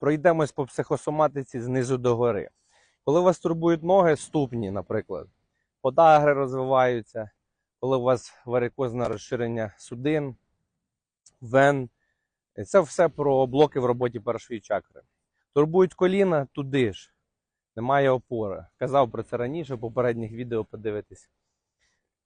Пройдемось по психосоматиці знизу до гори. Коли вас турбують ноги, ступні, наприклад, подагри розвиваються, коли у вас варикозне розширення судин, вен, це все про блоки в роботі першої чакри. Турбують коліна туди ж. Немає опори. Казав про це раніше, в попередніх відео подивитись.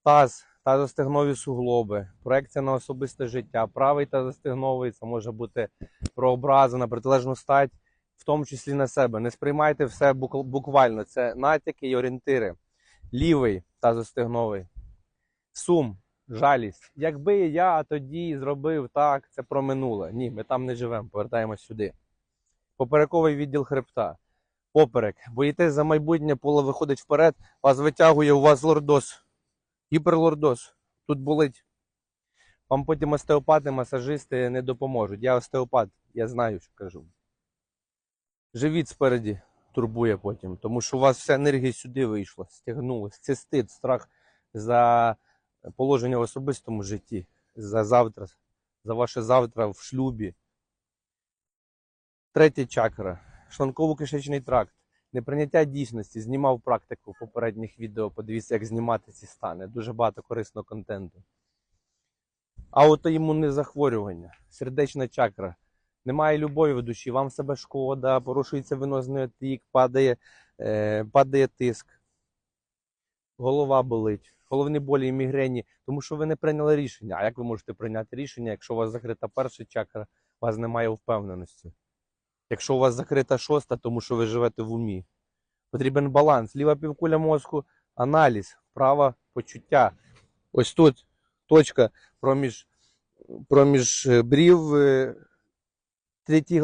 Таз, тазостегнові суглоби, проекція на особисте життя, правий тазостегновий, це може бути про образи на протилежну стать, в тому числі на себе. Не сприймайте все буквально. Це натяки і орієнтири. Лівий тазостегновий, сум, жалість. Якби я тоді зробив так, це про минуле. Ні, ми там не живемо, повертаємось сюди. Поперековий відділ хребта. Поперек. Боїтесь за майбутнє, поле виходить вперед, вас витягує, у вас лордоз. Гіперлордоз. Тут болить. Вам потім остеопати, масажисти не допоможуть. Я остеопат, я знаю, що кажу. Живіт спереді турбує потім, тому що у вас вся енергія сюди вийшла, стягнулась. Це стид, страх за положення в особистому житті, за завтра, за ваше завтра в шлюбі. Третя чакра. Шлунково-кишечний тракт. Неприйняття дійсності. Знімав практику в попередніх відео. Подивіться, як знімати ці стани. Дуже багато корисного контенту. Аутоімунне захворювання, сердечна чакра. Немає любові в душі, вам себе шкода, порушується венозний отік, падає, е, падає тиск, голова болить, головні болі і мігрені, тому що ви не прийняли рішення. А як ви можете прийняти рішення, якщо у вас закрита перша чакра, у вас немає впевненості? Якщо у вас закрита шоста, тому що ви живете в умі. Потрібен баланс. Ліва півкуля мозку, аналіз, права почуття. Ось тут точка проміж, проміж е, брів, е, третій